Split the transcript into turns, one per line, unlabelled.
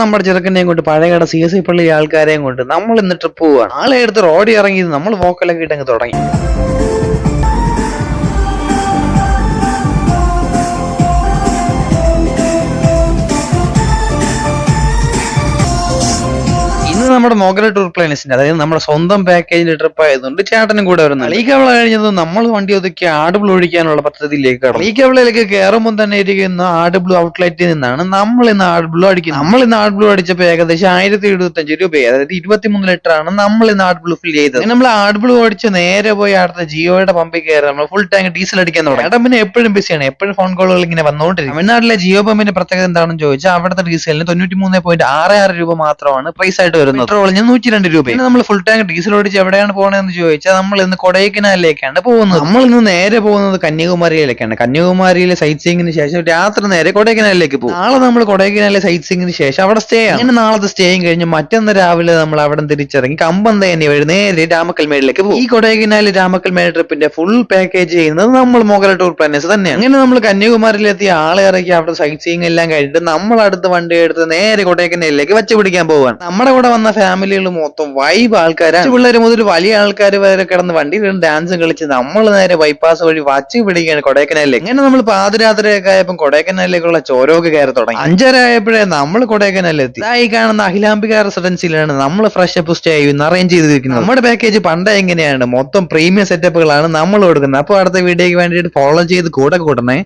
നമ്മുടെ ചെറുക്കനെയും കൊണ്ട് പഴയകട C S C പള്ളി ആൾക്കാരെയും കൊണ്ട് നമ്മൾ ഇന്ന് ട്രിപ്പ് പോവാണ് ആളെ എടുത്ത് റോഡി ഇറങ്ങി നമ്മൾ വോക്കലൊക്കെ ഇട്ടങ്ങ് തുടങ്ങി. നമ്മുടെ മോഗല ടൂർ പ്ലാനിസിന്റെ അതായത് നമ്മുടെ സ്വന്തം പാക്കേജിന്റെ ട്രിപ്പ് ആയതുകൊണ്ട് ചേട്ടനും കൂടെ വരുന്നത് ഈ കവള കഴിഞ്ഞത് നമ്മൾ വണ്ടി ഒതുക്കി ആടുബ്ലൂ ഒഴിക്കാനുള്ള പദ്ധതിയിലേക്ക് കടന്നു. ഈ കവളയിലേക്ക് കയറുമ്പോൾ തന്നെ ഇരിക്കുന്ന ആടുബ്ലൂ ഔട്ട്ലെറ്റിൽ നിന്നാണ് നമ്മൾ ഇന്ന് ആടുബ്ലൂ അടിക്കുന്നത്. നമ്മൾ ഇന്ന് ആടുബ്ലൂ അടിച്ചപ്പോൾ ഏകദേശം ആയിരത്തി എഴുപത്തഞ്ച് രൂപ അതായത് ഇരുപത്തിമൂന്ന് ലിറ്റർ ആണ് നമ്മൾ ഇന്ന് ആടുബ്ലൂ ഫിൽ ചെയ്തത്. നമ്മൾ ആടുബ്ലൂ അടിച്ച് നേരെ പോയി അടുത്ത ജിയോയുടെ പമ്പിൽ കയറി നമ്മൾ ഫുൾ ടാങ്ക് ഡീസൽ അടിക്കാൻ തുടങ്ങി. ചേട്ടൻ പിന്നെ എപ്പോഴും ബിസിയാണ് എപ്പോഴും ഫോൺ കോളുകൾ ഇങ്ങനെ വന്നുകൊണ്ടിരിക്കും. തമിഴ്നാട്ടിലെ ജിയോ പമ്പിന്റെ പ്രത്യേകത എന്താണെന്ന് ചോദിച്ചാൽ അവിടുത്തെ ഡീസലിന് തൊണ്ണൂറ്റി മൂന്ന് പോയിന്റ് ആറ് ആറ് രൂപ മാത്രമാണ് പ്രൈസ് ആയിട്ട് വരുന്നത്. പെട്രോളിന് നൂറ്റി രണ്ട് രൂപ. നമ്മൾ ഫുൾ ടാങ്ക് ഡീസൽ ഓടിച്ച് എവിടെയാണ് പോകണതെന്ന് ചോദിച്ചാൽ നമ്മൾ ഇന്ന് കൊടൈക്കനാലിലേക്കാണ് പോകുന്നത്. നമ്മൾ ഇന്ന് നേരെ പോകുന്നത് കന്യാകുമാരിയിലേക്കാണ്. കന്യാകുമാരിയിലെ സൈറ്റ് സീയിങ്ങിന് ശേഷം രാത്രി നേരെ കൊടൈക്കനാലിലേക്ക് പോകും. നാളെ നമ്മൾ കൊടൈക്കനാലിലെ സൈറ്റ് സീയിങ്ങിന് ശേഷം അവിടെ സ്റ്റേ ആണ്. അങ്ങനെ നാളത്തെ സ്റ്റേയും കഴിഞ്ഞ് മറ്റന്ന് രാവിലെ നമ്മൾ അവിടെ തിരിച്ചിറങ്ങി തന്നെ വഴി നേരെ രാമക്കൽമേടിലേക്ക് പോകും. ഈ കൊടൈക്കനാല് രാമക്കൽമേട് ട്രിപ്പിന്റെ ഫുൾ പാക്കേജ് ചെയ്യുന്നത് നമ്മൾ മോഗല ടൂർ പ്ലാനേഴ്സ് തന്നെയാണ്. അങ്ങനെ നമ്മൾ കന്യാകുമാരിയിലെത്തി ആളെ ഇറക്കി അവിടെ സൈറ്റ് സീയിങ് എല്ലാം കഴിഞ്ഞിട്ട് നമ്മൾ അടുത്ത വണ്ടി എടുത്ത് നേരെ കൊടൈക്കനാലിലേക്ക് വെച്ച് പിടിക്കാൻ പോവാണ്. നമ്മുടെ കൂടെ വന്ന ഫാമിലികൾ മൊത്തം വൈബ് ആൾക്കാരാണ് പിള്ളേർ മുതൽ വലിയ ആൾക്കാർ വരെ കിടന്ന് വണ്ടി ഡാൻസും കളിച്ച് നമ്മൾ നേരെ ബൈപ്പാസ് വഴി വച്ച് പിടിക്കുകയാണ് കൊടൈക്കനാലിലേക്ക്. ഇങ്ങനെ നമ്മൾ പാതിരാത്രിയൊക്കെ ആയപ്പോൾ കൊടൈക്കനാലിലേക്കുള്ള ചോരോക്ക് കയറി തുടങ്ങി. അഞ്ചര ആയപ്പോഴേ നമ്മൾ കൊടൈക്കനാലിലെത്തി. ഈ കാണുന്ന അഖിലാംബിക റെസിഡൻസിയിലാണ് നമ്മൾ ഫ്രഷ് അപ്പ് സ്റ്റേ അറേഞ്ച് ചെയ്തിരിക്കുന്നത്. നമ്മുടെ പാക്കേജ് പണ്ട് എങ്ങനെയാണ്? മൊത്തം പ്രീമിയം സെറ്റപ്പുകളാണ് നമ്മൾ കൊടുക്കുന്നത്. അപ്പോൾ അടുത്ത വീഡിയോക്ക് വേണ്ടിയിട്ട് ഫോളോ ചെയ്ത് കൂടെ കൂട്ടണേ